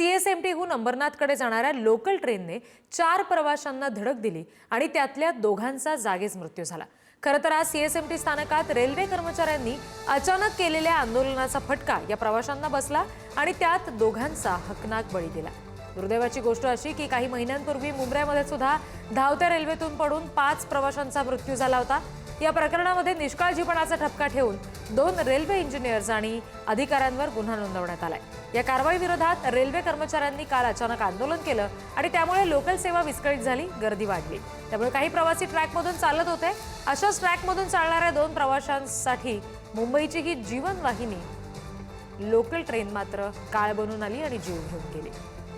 सीएसएमटीहून अंबरनाथकडे जाणाऱ्या लोकल ट्रेनने चार प्रवाशांना धडक दिली आणि त्यातल्या दोघांचा जागीच मृत्यू झाला. खरं तर आज सीएसएमटी स्थानकात रेल्वे कर्मचाऱ्यांनी अचानक केलेल्या आंदोलनाचा फटका या प्रवाशांना बसला आणि त्यात दोघांचा हकनाक बळी गेला दुर्दैवाची गोष्ट अशी की काही महिन्यांपूर्वी मुंबईमध्ये सुद्धा धावत्या रेल्वेतून पडून पाच प्रवाशांचा मृत्यू झाला होता. या प्रकरणामध्ये निष्काळजीपणाचा ठपका ठेवून दोन रेल्वे इंजिनियर्स आणि अधिकाऱ्यांवर गुन्हा नोंदवण्यात आलाय. या कारवाई विरोधात रेल्वे कर्मचाऱ्यांनी काल अचानक आंदोलन केलं आणि त्यामुळे लोकल सेवा विस्कळीत झाली गर्दी वाढली. त्यामुळे काही प्रवासी ट्रॅकमधून चालत होते. अशाच ट्रॅकमधून चालणाऱ्या दोन प्रवाशांसाठी मुंबईची ही जीवनवाहिनी लोकल ट्रेन मात्र काळ बनून आली आणि जीव घेऊन गेली.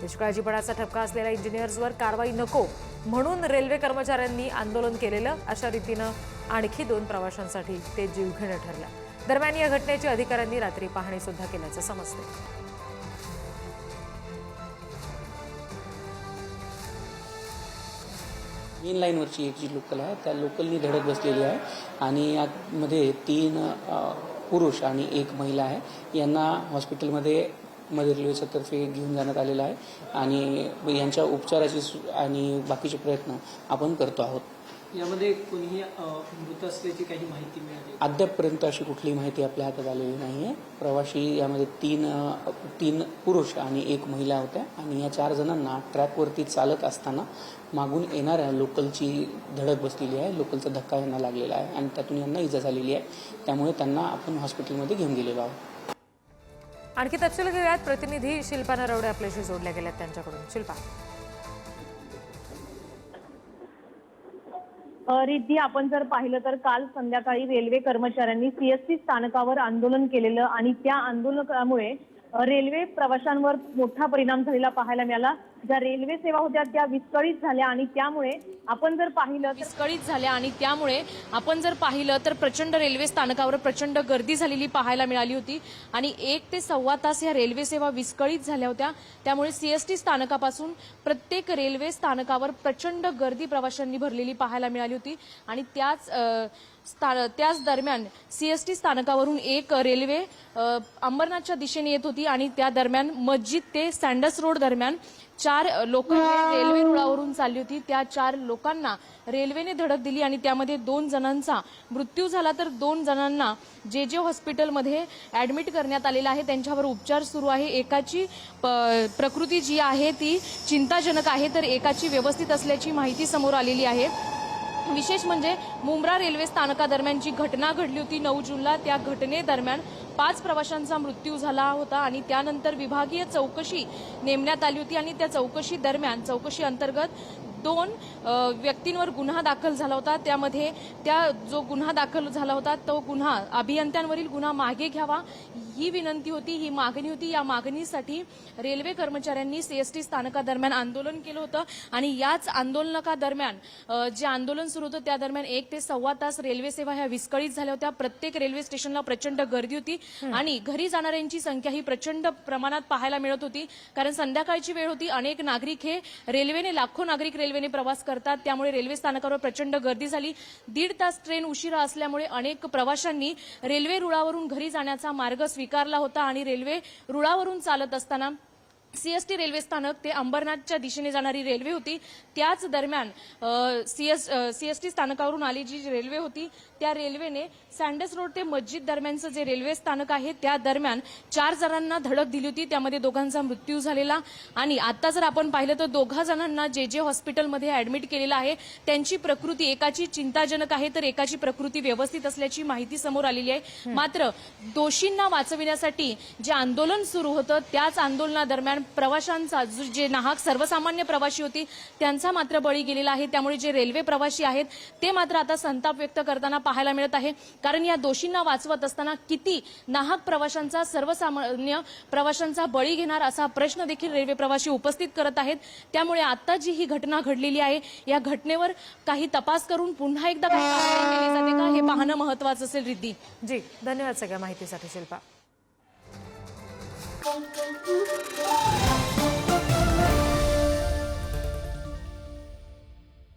निष्काळजीपणाचा ठपका असलेल्या इंजिनियर्सवर कारवाई नको म्हणून रेल्वे कर्मचाऱ्यांनी आंदोलन केलेलं. अशा रीतीनं आणखी दोन प्रवाशांसाठी ते जीवघेणं ठरलं. दरम्यान या घटनेची अधिकाऱ्यांनी रात्री पाहणी सुद्धा केल्याचं समजते मेन लाईनवरची एक जी लोकल आहे त्या लोकलनी धडक बसलेली आहे आणि यामध्ये तीन पुरुष आणि एक महिला आहे. यांना हॉस्पिटलमध्ये मध्य रेल्वेच्या तर्फे घेऊन जाण्यात आलेलं आहे आणि यांच्या उपचाराची आणि बाकीचे प्रयत्न आपण करतो आहोत. यामध्ये कोणीही मृत असल्याची काही माहिती मिळाली? अद्यापपर्यंत अशी कुठलीही माहिती आपल्या हातात आलेली नाही आहे प्रवासी यामध्ये तीन तीन पुरुष आणि एक महिला होत्या आणि या चार जणांना ट्रॅकवरती चालत असताना मागून येणाऱ्या लोकलची धडक बसलेली आहे. लोकलचा धक्का यांना लागलेला आहे आणि त्यातून यांना इजा झालेली आहे. त्यामुळे त्यांना आपण हॉस्पिटलमध्ये घेऊन गेलेलो आहोत. आणखी तपशील घेऊयात. प्रतिनिधी शिल्पा नरवडे आपल्याशी जोडल्या गेल्यात त्यांच्याकडून. शिल्पा. रिद्धी आपण जर पाहिलं तर काल संध्याकाळी रेल्वे कर्मचाऱ्यांनी सीएसटी स्थानकावर आंदोलन केलेलं आणि त्या आंदोलनामुळे रेल्वे प्रवाशांवर मोठा परिणाम झालेला पाहायला मिळाला. ज्या रेल्वे सेवा होत्या त्या विस्कळीत झाल्या आणि त्यामुळे आपण जर पाहिलं विस्कळीत झाल्या आणि त्यामुळे आपण जर पाहिलं तर प्रचंड रेल्वे स्थानकावर प्रचंड गर्दी झालेली पाहायला मिळाली होती. आणि एक ते सव्वा तास या रेल्वे सेवा विस्कळीत झाल्या होत्या. त्यामुळे सीएसटी स्थानकापासून प्रत्येक रेल्वे स्थानकावर प्रचंड गर्दी प्रवाशांनी भरलेली पाहायला मिळाली होती. आणि त्याच त्याच दरम्यान सीएसटी स्थानकावरून एक रेल्वे अंबरनाथच्या दिशेने येत होती आणि त्या दरम्यान मस्जिद ते सँडस रोड दरम्यान चार लोक रेल्वे रुळावरून चालली होती. त्या चार लोकांना रेल्वेने धडक दिली आणि त्यामध्ये दोन जणांचा मृत्यू झाला. तर दोन जणांना जे जे हॉस्पिटलमध्ये ऍडमिट करण्यात आलेलं आहे त्यांच्यावर उपचार सुरू आहे. एकाची प्रकृती जी आहे ती चिंताजनक आहे. तर एकाची व्यवस्थित असल्याची माहिती समोर आलेली आहे. विशेष म्हणजे मुंब्रा रेल्वे स्थानकादरम्यान जी घटना घडली होती नऊ जूनला त्या घटनेदरम्यान पाच प्रवाशांचा मृत्यू झाला होता आणि त्यानंतर विभागीय चौकशी नेमण्यात आली होती आणि त्या चौकशी दरम्यान चौकशी अंतर्गत दोन व्यक्तींवर गुन्हा दाखल झाला होता. त्यामध्ये त्या जो गुन्हा दाखल झाला होता तो गुन्हा अभियंत्यांवरील गुन्हा मागे घ्यावा ही विनंती होती ही मागणी होती. या मागणीसाठी रेल्वे कर्मचाऱ्यांनी सीएसटी स्थानकादरम्यान आंदोलन केलं होतं आणि याच आंदोलनादरम्यान अ, जे आंदोलन सुरू होतं त्या दरम्यान एक ते सव्वा तास रेल्वे सेवा ह्या विस्कळीत झाल्या होत्या. प्रत्येक रेल्वे स्टेशनला प्रचंड गर्दी होती आणि घरी जाणाऱ्यांची संख्या ही प्रचंड प्रमाणात पाहायला मिळत होती. कारण संध्याकाळची वेळ होती. अनेक नागरिक हे रेल्वेने लाखो नागरिक रेल्वेने प्रवास करतात. त्यामुळे रेल्वे स्थानकावर प्रचंड गर्दी झाली. दीड तास ट्रेन उशिरा असल्यामुळे अनेक प्रवाशांनी रेल्वे रुळावरून घरी जाण्याचा मार्ग स्वीकारला होता आणि रेल्वे रुळावरून चालत असताना सीएसटी रेल्वे स्थानक ते अंबरनाथच्या दिशेने जाणारी रेल्वे होती. त्याच दरम्यान सीएस सीएसटी स्थानकावरून आली जी रेल्वे होती त्या रेल्वेने सँडस रोड ते मस्जिद दरम्यानचं जे रेल्वे स्थानक आहे त्या दरम्यान चार जणांना धडक दिली होती. त्यामध्ये दोघांचा मृत्यू झालेला. आणि आता जर आपण पाहिलं तर दोघा जणांना जे जे हॉस्पिटलमध्ये ऍडमिट केलेलं आहे त्यांची प्रकृती एकाची चिंताजनक आहे तर एकाची प्रकृती व्यवस्थित असल्याची माहिती समोर आलेली आहे. मात्र दोषींना वाचविण्यासाठी जे आंदोलन सुरू होतं त्याच आंदोलनादरम्यान प्रवाशांचा जे नाहक सर्वसामान्य प्रवासी होती त्यांचा मात्र बळी गेलेला आहे. त्यामुळे जे रेल्वे प्रवासी आहेत ते मात्र आता संताप व्यक्त करताना पाहायला मिळत आहे. कारण या दोषींना वाचवत असताना किती नाहक प्रवाशांचा सर्वसामान्य प्रवाशांचा बळी घेणार असा प्रश्न देखील रेल्वे प्रवासी उपस्थित करत आहेत. त्यामुळे आता जी ही घटना घडलेली आहे या घटनेवर काही तपास करून पुन्हा एकदा काही कारवाई केली जाते का? हे पाहणं महत्वाचं असेल रिद्धी. जी धन्यवाद सगळ्या माहितीसाठी Shilpa. Bom, bom, bom, bom.